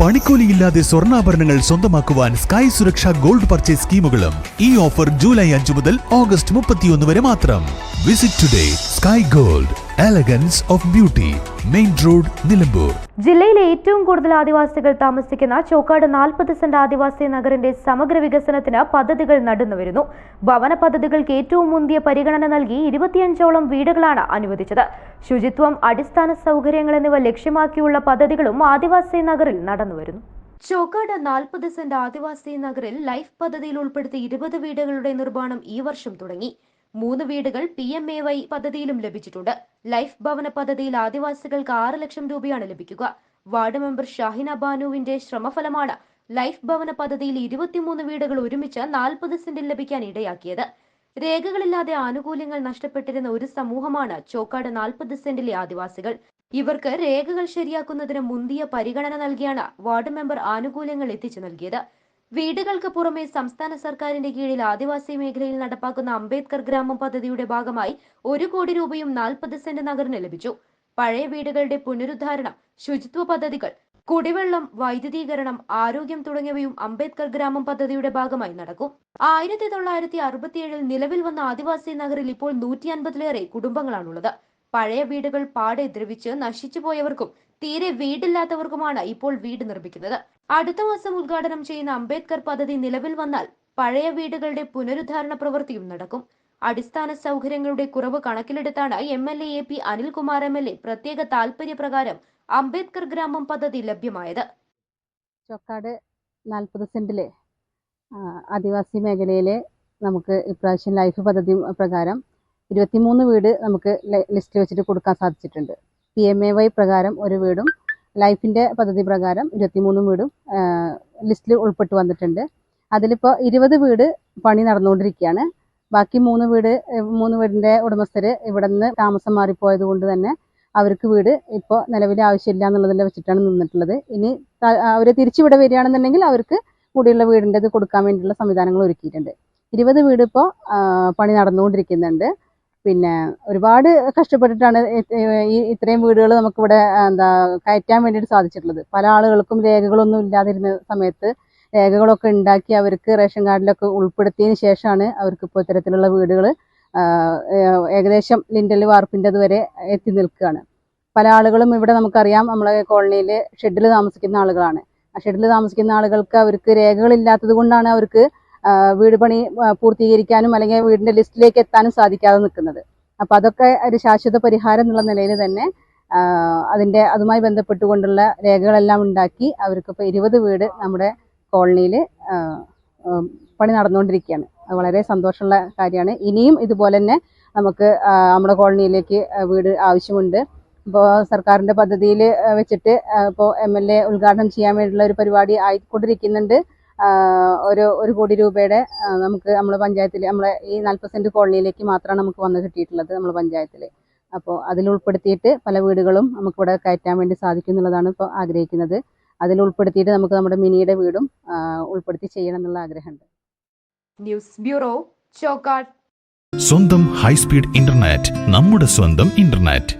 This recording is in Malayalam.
പണിക്കൂലിയില്ലാതെ സ്വർണാഭരണങ്ങൾ സ്വന്തമാക്കുവാൻ സ്കൈ സുരക്ഷ ഗോൾഡ് പർച്ചേസ് സ്കീമുകളും ഈ ഓഫർ ജൂലൈ അഞ്ചു മുതൽ ഓഗസ്റ്റ് മുപ്പത്തിയൊന്ന് വരെ മാത്രം. Visit today sky gold elegance of beauty main road Nilambur ജില്ലയിലെ ഏറ്റവും കൂടുതൽ ആദിവാസികൾ താമസിക്കുന്ന ചോക്കാട് നാൽപ്പത് സെന്റ് ആദിവാസി നഗറിന്റെ സമഗ്ര വികസനത്തിന് പദ്ധതികൾ നടന്നുവരുന്നു. ഭവന പദ്ധതികൾക്ക് ഏറ്റവും മുന്തിയ പരിഗണന നൽകി ഇരുപത്തിയഞ്ചോളം വീടുകളാണ് അനുവദിച്ചത്. ശുചിത്വം അടിസ്ഥാന സൗകര്യങ്ങൾ എന്നിവ ലക്ഷ്യമാക്കിയുള്ള പദ്ധതികളും ആദിവാസി നഗറിൽ നടന്നുവരുന്നു. ചോക്കാട് നാൽപ്പത് സെന്റ് ആദിവാസി നഗറിൽ ലൈഫ് പദ്ധതിയിൽ ഉൾപ്പെടുത്തി ഇരുപത് വീടുകളുടെ നിർമ്മാണം ഈ വർഷം തുടങ്ങി. മൂന്ന് വീടുകൾ പി എം എ വൈ പദ്ധതിയിലും ലഭിച്ചിട്ടുണ്ട്. ലൈഫ് ഭവന പദ്ധതിയിൽ ആദിവാസികൾക്ക് ആറ് ലക്ഷം രൂപയാണ് ലഭിക്കുക. വാർഡ് മെമ്പർ ഷാഹിന ബാനുവിന്റെ ശ്രമഫലമാണ് ലൈഫ് ഭവന പദ്ധതിയിൽ ഇരുപത്തിമൂന്ന് വീടുകൾ ഒരുമിച്ച് നാൽപ്പത് സെന്റിൽ ലഭിക്കാൻ ഇടയാക്കിയത്. രേഖകളില്ലാതെ ആനുകൂല്യങ്ങൾ നഷ്ടപ്പെട്ടിരുന്ന ഒരു സമൂഹമാണ് ചോക്കാട് നാൽപ്പത് സെന്റിലെ ആദിവാസികൾ. ഇവർക്ക് രേഖകൾ ശരിയാക്കുന്നതിന് മുന്തിയ പരിഗണന നൽകിയാണ് വാർഡ് മെമ്പർ ആനുകൂല്യങ്ങൾ എത്തിച്ചു നൽകിയത്. വീടുകൾക്ക് പുറമെ സംസ്ഥാന സർക്കാരിന്റെ കീഴിൽ ആദിവാസി മേഖലയിൽ നടപ്പാക്കുന്ന അംബേദ്കർ ഗ്രാമം പദ്ധതിയുടെ ഭാഗമായി ഒരു കോടി രൂപയും നാൽപ്പത് സെന്റ് നഗറിന് ലഭിച്ചു. പഴയ വീടുകളുടെ പുനരുദ്ധാരണം ശുചിത്വ പദ്ധതികൾ കുടിവെള്ളം വൈദ്യുതീകരണം ആരോഗ്യം തുടങ്ങിയവയും അംബേദ്കർ ഗ്രാമം പദ്ധതിയുടെ ഭാഗമായി നടക്കും. ആയിരത്തി തൊള്ളായിരത്തി അറുപത്തിയേഴിൽ നിലവിൽ വന്ന ആദിവാസി നഗറിൽ ഇപ്പോൾ നൂറ്റി അൻപതിലേറെ കുടുംബങ്ങളാണുള്ളത്. പഴയ വീടുകൾ പാടെ ദ്രവിച്ച് നശിച്ചു പോയവർക്കും തീരെ വീടില്ലാത്തവർക്കുമാണ് ഇപ്പോൾ വീട് നിർമ്മിക്കുന്നത്. അടുത്ത മാസം ഉദ്ഘാടനം ചെയ്യുന്ന അംബേദ്കർ പദ്ധതി നിലവിൽ വന്നാൽ പഴയ വീടുകളുടെ പുനരുദ്ധാരണ പ്രവൃത്തിയും നടക്കും. അടിസ്ഥാന സൗകര്യങ്ങളുടെ കുറവ് കണക്കിലെടുത്താണ് M L A P Anilkumar M L A പ്രത്യേക താൽപര്യപ്രകാരം അംബേദ്കർ ഗ്രാമം പദ്ധതി ലഭ്യമായത്. ചൊക്കാട് നാൽപ്പത് സെന്റിലെ ആദിവാസി മേഖലയിലെ നമുക്ക് ഇപ്രാവശ്യം ലൈഫ് പദ്ധതി പ്രകാരം ഇരുപത്തിമൂന്ന് വീട് നമുക്ക് ലിസ്റ്റ് വെച്ചിട്ട് കൊടുക്കാൻ സാധിച്ചിട്ടുണ്ട്. പി എം എ വൈ പ്രകാരം ഒരു വീടും ലൈഫിന്റെ പദ്ധതി പ്രകാരം ഇരുപത്തിമൂന്ന് വീടും ലിസ്റ്റിൽ ഉൾപ്പെട്ട് വന്നിട്ടുണ്ട്. അതിലിപ്പോൾ ഇരുപത് വീട് പണി നടന്നുകൊണ്ടിരിക്കുകയാണ്. ബാക്കി മൂന്ന് വീട് മൂന്ന് വീടിന്റെ ഉടമസ്ഥർ ഇവിടെ നിന്ന് താമസം മാറിപ്പോയത് കൊണ്ട് തന്നെ അവർക്ക് വീട് ഇപ്പോൾ നിലവിൽ ആവശ്യമില്ല എന്നുള്ളതിൽ വെച്ചിട്ടാണ് നിന്നിട്ടുള്ളത്. ഇനി അവർ തിരിച്ചിവിടെ വരികയാണെന്നുണ്ടെങ്കിൽ അവർക്ക് കൂടിയുള്ള വീടിന്റെത് കൊടുക്കാൻ വേണ്ടിയുള്ള സംവിധാനങ്ങൾ ഒരുക്കിയിട്ടുണ്ട്. ഇരുപത് വീട് ഇപ്പോൾ പണി നടന്നുകൊണ്ടിരിക്കുന്നുണ്ട്. പിന്നെ ഒരുപാട് കഷ്ടപ്പെട്ടിട്ടാണ് ഈ ഇത്രയും വീടുകൾ നമുക്കിവിടെ എന്താ കയറ്റാൻ വേണ്ടിയിട്ട് സാധിച്ചിട്ടുള്ളത്. പല ആളുകൾക്കും രേഖകളൊന്നും ഇല്ലാതിരുന്ന സമയത്ത് രേഖകളൊക്കെ ഉണ്ടാക്കി അവർക്ക് റേഷൻ കാർഡിലൊക്കെ ഉൾപ്പെടുത്തിയതിന് ശേഷമാണ് അവർക്ക് ഇപ്പോൾ ഇത്തരത്തിലുള്ള വീടുകൾ ഏകദേശം ലിൻഡൽ വാർപ്പിന്റെ വരെ എത്തി നിൽക്കുകയാണ്. പല ആളുകളും ഇവിടെ നമുക്കറിയാം നമ്മളെ കോളനിയിൽ ഷെഡിൽ താമസിക്കുന്ന ആളുകളാണ്. ആ ഷെഡിൽ താമസിക്കുന്ന ആളുകൾക്ക് അവർക്ക് രേഖകളില്ലാത്തത് കൊണ്ടാണ് അവർക്ക് വീട് പണി പൂർത്തീകരിക്കാനും അല്ലെങ്കിൽ വീടിന്റെ ലിസ്റ്റിലേക്ക് എത്താനും സാധിക്കാതെ നിൽക്കുന്നത്. അപ്പം അതൊക്കെ ഒരു ശാശ്വത പരിഹാരം എന്നുള്ള നിലയിൽ തന്നെ അതിന്റെ അതുമായി ബന്ധപ്പെട്ടുകൊണ്ടുള്ള രേഖകളെല്ലാം ഉണ്ടാക്കി അവർക്കിപ്പോൾ ഇരുപത് വീട് നമ്മുടെ കോളനിയിൽ പണി നടന്നുകൊണ്ടിരിക്കുകയാണ്. അത് വളരെ സന്തോഷമുള്ള കാര്യമാണ്. ഇനിയും ഇതുപോലെ തന്നെ നമുക്ക് നമ്മുടെ കോളനിയിലേക്ക് വീട് ആവശ്യമുണ്ട്. ഇപ്പോൾ സർക്കാരിന്റെ പദ്ധതിയിൽ വെച്ചിട്ട് ഇപ്പോൾ എം എൽ എ ഉദ്ഘാടനം ചെയ്യാൻ വേണ്ടിയുള്ള ഒരു പരിപാടി ആയിക്കൊണ്ടിരിക്കുന്നുണ്ട്. ഒരു ഒരു കോടി രൂപയുടെ നമുക്ക് നമ്മുടെ പഞ്ചായത്തിൽ നമ്മളെ ഈ നാൽപ്പത് സെന്റ് കോളനിയിലേക്ക് മാത്രമാണ് നമുക്ക് വന്ന് കിട്ടിയിട്ടുള്ളത് നമ്മൾ പഞ്ചായത്തിൽ അപ്പോൾ അതിൽ ഉൾപ്പെടുത്തിയിട്ട് പല വീടുകളും നമുക്കിവിടെ കയറ്റാൻ വേണ്ടി സാധിക്കും എന്നുള്ളതാണ് ഇപ്പോൾ ആഗ്രഹിക്കുന്നത്. അതിൽ ഉൾപ്പെടുത്തിയിട്ട് നമുക്ക് നമ്മുടെ മിനിയുടെ വീടും ഉൾപ്പെടുത്തി ചെയ്യണം എന്നുള്ള ആഗ്രഹമുണ്ട്. News bureau Chokkad. സ്വന്തം ഹൈസ്പീഡ് ഇന്റർനെറ്റ് നമ്മുടെ സ്വന്തം ഇന്റർനെറ്റ്.